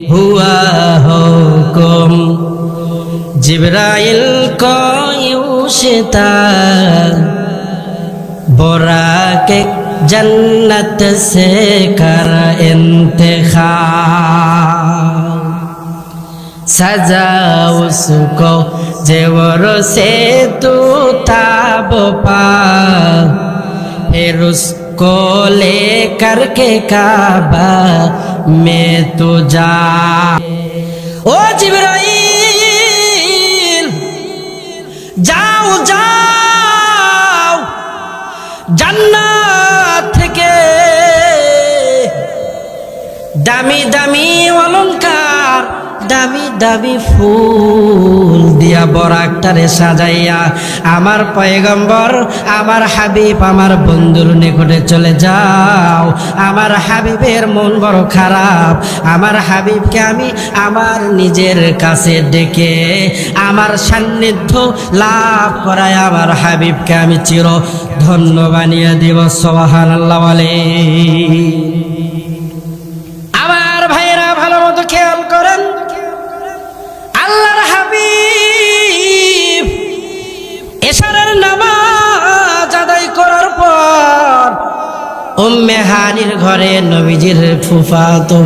हुआ हुकुम जिब्राइल को यूं शिता बोरा के जन्नत से कर इंतखा सजा उसको जेवर से तू ताब पा फिर उसको लेकर के काबा में तू जा ও জিবরাইল যাও যাও জান্নাত থেকে দামি দামি অলংকার দামি দামি ফুল দিয়া বরাকটারে সাজাইয়া আমার পয়গম্বর, আমার হাবিব, আমার বন্ধুর নিকটে চলে যাও। আমার হাবিবের মন বড় খারাপ, আমার হাবিবকে আমি আমার নিজের কাছে ডেকে আমার সান্নিধ্য লাভ করায় আমার হাবিবকে আমি চির ধন্য বানিয়ে দিব সবাহান আল্লাহ বলে। এশারের নামাজ আদায় করার পর উম্মে হানির ঘরে নবীজির ফুফা তো